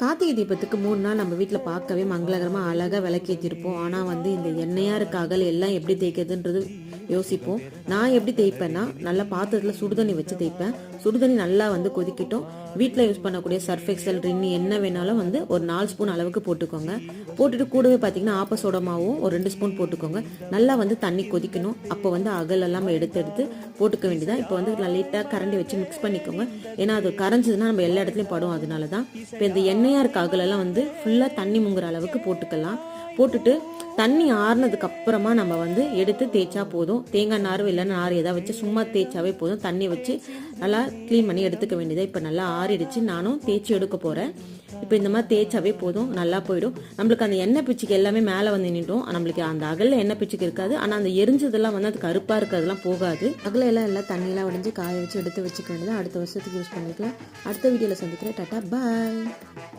கார்த்திகை தீபத்துக்கு மூணு நாள் நம்ம வீட்டில் பார்க்கவே மங்களகரமாக அழகாக விளக்கேற்றிருப்போம் ஆனால் வந்து இந்த எண்ணெயாக இருக்க அகல் எல்லாம் எப்படி தேய்க்கிறதுன்றது யோசிப்போம். நான் எப்படி தேய்ப்பேன்னா நல்லா பாத்திரத்தில் சுடுதண்ணி வச்சு தேய்ப்பேன். சுடுதண்ணி நல்லா வந்து கொதிக்கட்டும். வீட்டில் யூஸ் பண்ணக்கூடிய சர்ஃப் எக்ஸல் ரின்னு என்ன வேணாலும் வந்து ஒரு நாலு ஸ்பூன் அளவுக்கு போட்டுக்கோங்க. போட்டுட்டு கூடவே பார்த்தீங்கன்னா ஆப்ப சோடமாவும் ஒரு ரெண்டு ஸ்பூன் போட்டுக்கோங்க. நல்லா வந்து தண்ணி கொதிக்கணும். அப்போ வந்து அகல் எல்லாம் எடுத்து எடுத்து போட்டுக்க வேண்டியதான் இப்போ வந்து லைட்டாக கரண்டி வச்சு மிக்ஸ் பண்ணிக்கோங்க. ஏன்னா அது கரைஞ்சதுன்னா நம்ம எல்லா இடத்துலையும் படும். அதனால தான் இப்போ இந்த எண்ணெயாக இருக்க அகலெல்லாம் வந்து ஃபுல்லாக தண்ணி முங்குற அளவுக்கு போட்டுக்கலாம். போட்டுட்டு தண்ணி ஆறுனதுக்கு அப்புறமா நம்ம வந்து எடுத்து தேய்ச்சா போதும். தேங்காய் நார் இல்லைன்னா நார் எதாவது வச்சு சும்மா தேய்ச்சாவே போதும். தண்ணி வச்சு நல்லா க்ளீன் பண்ணி எடுத்துக்க வேண்டியது இப்போ நல்லா ஆறிடுச்சு. நானும் தேய்ச்சி எடுக்க போகிறேன் இப்போ இந்த மாதிரி தேய்ச்சாவே போதும். நல்லா போயிடும். நம்மளுக்கு அந்த எண்ணெய் பிச்சுக்கு எல்லாமே மேலே வந்து நின்றுடும். நம்மளுக்கு அந்த அகலில் எண்ணெய் பிச்சுக்கு இருக்காது. ஆனால் அந்த எரிஞ்சதெல்லாம் வந்து அது கருப்பாக இருக்கிறதுலாம் போகாது. அகல எல்லாம் எல்லாம் தண்ணியெல்லாம் உடைஞ்சு காய வச்சு எடுத்து வச்சுக்க வேண்டியது அடுத்த வருஷத்துக்கு யூஸ் பண்ணிக்கலாம். அடுத்த வீடியோவில் சந்திக்கிறேன். டாட்டா. பாய்